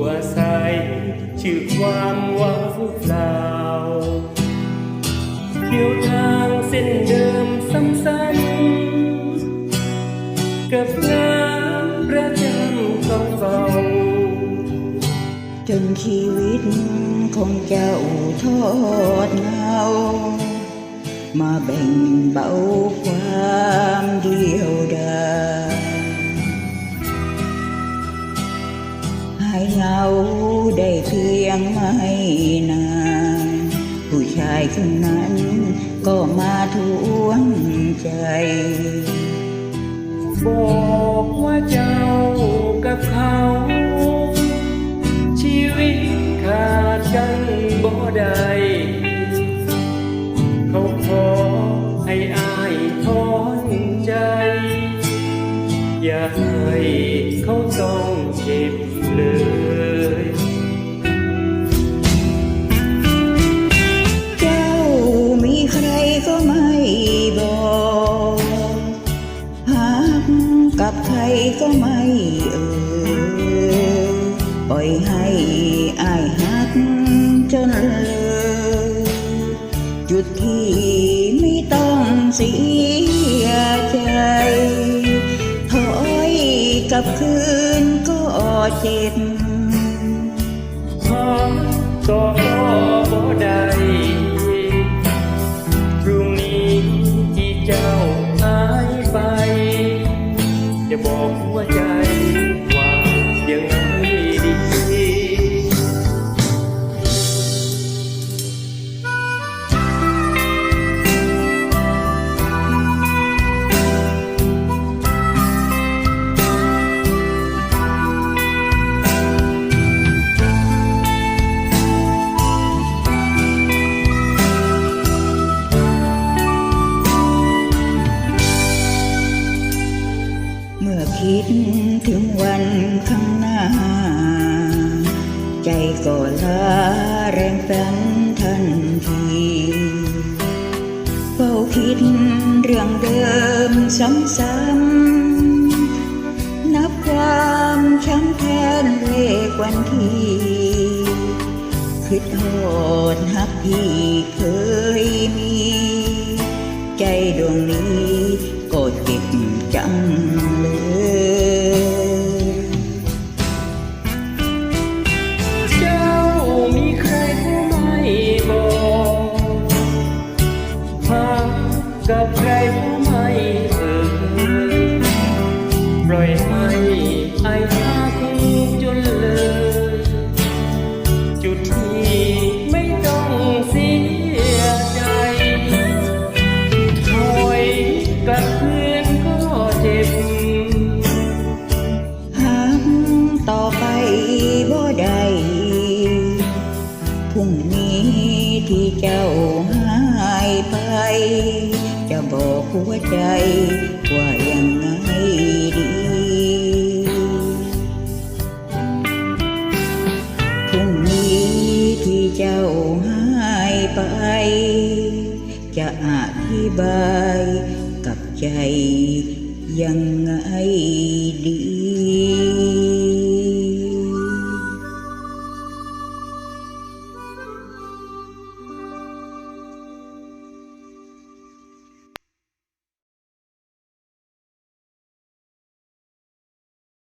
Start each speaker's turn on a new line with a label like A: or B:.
A: mùa say chữ quang hoa phúc lào thiếu thang xin đơm xăm xanh cặp ngã ra chân không vòng.
B: จนชีวิตของเจ้าทอดเงามาแบ่งเบา ยงไม่นาน ผู้ชายคนนั้นก็มาทวงใจ
A: บอกว่าเจ้ากับเขา ชีวิตขาดกันบ่ได้เขาขอให้อายถอนใจ อย่าให้เขาต้องเจ็บเลย
B: ให้อายหักจนเลยจุดที่ไม่ต้องเสียใจ ถอยกลับคืนก็เจ็บ
A: ขอก็บ่ได้ อ
B: คิดถึงวันข้างหน้า ใจก็ลาแรงฝันทันทีเฝ้าคิดเรื่องเดิมซ้ำๆนับความช้ำแทนเลขวันที่คิดโหดหักที่เคย กับ
A: ใครก็ไม่เอ่ยปล่อยให้ไอ้ทักจนเลย จุดที่ไม่ต้องเสียใจถอยกลับคืนก็เจ็บ
B: หากต่อไปบ่ได้พรุ่งนี้ที่เจ้า ไป จะบอกหัวใจ ว่ายังไงดีพรุ่งนี้ที่เจ้าหายไป จะอธิบายกับใจยังไงดี